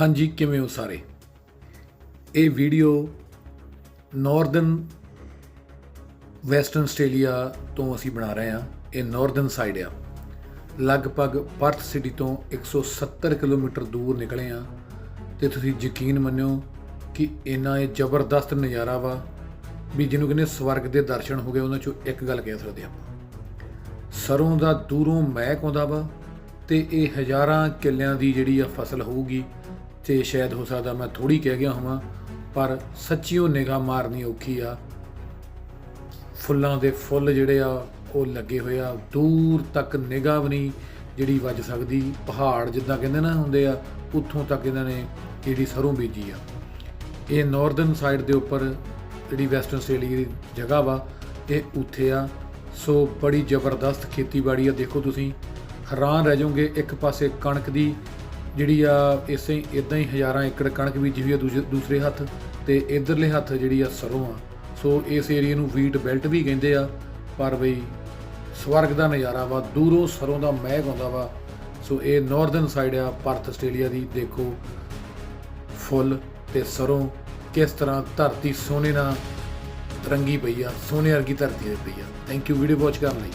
ਹਾਂਜੀ, ਕਿਵੇਂ ਹੋ ਸਾਰੇ? ਇਹ ਵੀਡੀਓ ਨਾਰਦਰਨ ਵੈਸਟਰਨ ਆਸਟ੍ਰੇਲੀਆ ਤੋਂ ਅਸੀਂ ਬਣਾ ਰਹੇ ਹਾਂ। ਇਹ ਨਾਰਦਰਨ ਸਾਈਡ ਆ। ਲਗਭਗ ਪਰਥ ਸਿਟੀ ਤੋਂ 170 ਕਿਲੋਮੀਟਰ ਦੂਰ ਨਿਕਲੇ ਆ ਤੇ ਤੁਸੀਂ ਯਕੀਨ ਮੰਨਿਓ ਕਿ ਇੰਨਾ ਇਹ ਜ਼ਬਰਦਸਤ ਨਜ਼ਾਰਾ ਵਾ ਵੀ ਜਿਹਨੂੰ ਕਹਿੰਦੇ ਸਵਰਗ ਦੇ ਦਰਸ਼ਨ ਹੋ ਗਏ, ਉਹਨਾਂ ਚੋਂ ਇੱਕ ਗੱਲ ਕਹਿ ਸਕਦੇ ਆਪਾਂ। ਸਰੋਂ ਦਾ ਦੂਰੋਂ ਮਹਿਕ ਆਉਂਦਾ ਵਾ ਤੇ ਇਹ ਹਜ਼ਾਰਾਂ ਕਿੱਲਿਆਂ ਦੀ ਜਿਹੜੀ ਆ ਫਸਲ ਹੋਊਗੀ ਤੇ ਸ਼ਾਇਦ ਹੋ ਸਕਦਾ ਮੈਂ ਥੋੜੀ ਕਹਿ ਗਿਆ ਹਾਂ ਪਰ ਸੱਚੀਓ ਨਿਗਾਹ ਮਾਰਨੀ ਔਖੀ ਆ। ਫੁੱਲਾਂ ਦੇ ਫੁੱਲ ਜਿਹੜੇ ਆ, ਉਹ ਲੱਗੇ ਹੋਏ ਆ। ਦੂਰ ਤੱਕ ਨਿਗਾਹ ਵੀ ਨਹੀਂ ਜਿਹੜੀ ਵੱਜ ਸਕਦੀ। ਪਹਾੜ ਜਿੱਦਾਂ ਕਹਿੰਦੇ ਨਾ ਹੁੰਦੇ ਆ, ਉੱਥੋਂ ਤੱਕ ਇਹਨਾਂ ਨੇ ਜਿਹੜੀ ਸਰੋਂ ਬੀਜੀ ਆ। ਇਹ ਨਾਰਦਰਨ ਸਾਈਡ ਦੇ ਉੱਪਰ ਜਿਹੜੀ ਵੈਸਟਰਨ ਆਸਟ੍ਰੇਲੀਆ ਦੀ ਜਗ੍ਹਾ ਵਾ, ਇਹ ਉੱਥੇ ਆ। ਸੋ ਬੜੀ ਜ਼ਬਰਦਸਤ ਖੇਤੀਬਾੜੀ ਆ। ਦੇਖੋ ਤੁਸੀਂ ਹੈਰਾਨ ਰਹਿ ਜਾਓਗੇ, ਇੱਕ ਪਾਸੇ ਕਣਕ ਦੀ ਜਿਹੜੀ ਆ, ਇਸੇ ਇਦਾਂ ਹੀ ਹਜ਼ਾਰਾਂ ਏਕੜ ਕਣਕ ਬੀਜੀ ਹੋਈ ਆ ਦੂਜੇ- ਦੂਸਰੇ ਹੱਥ ਤੇ ਇਧਰਲੇ ਹੱਥ ਜਿਹੜੀ ਆ ਸਰੋਂ ਆ। ਸੋ ਇਸ ਏਰੀਆ ਨੂੰ ਵੀਟ ਬੈਲਟ ਵੀ ਕਹਿੰਦੇ ਆ, ਪਰ ਬਈ ਸਵਰਗ ਦਾ ਨਜ਼ਾਰਾ ਵਾ, ਦੂਰੋਂ ਸਰੋਂ ਦਾ ਮਹਿਕ ਆਉਂਦਾ ਵਾ। ਸੋ ਇਹ ਨਾਰਦਰਨ ਸਾਈਡ ਆ, ਭਾਰਤ ਆਸਟ੍ਰੇਲੀਆ ਦੀ, ਦੇਖੋ ਫੁੱਲ ਤੇ ਸਰੋਂ ਕਿਸ ਤਰ੍ਹਾਂ ਧਰਤੀ ਸੋਨੇ ਨਾਲ ਰੰਗੀ ਪਈ ਆ, ਸੋਨੇ ਵਰਗੀ ਧਰਤੀ ਹੋਈ ਪਈ ਆ। ਥੈਂਕ ਯੂ ਵੀਡੀਓ ਵਾਚ ਕਰਨ ਲਈ।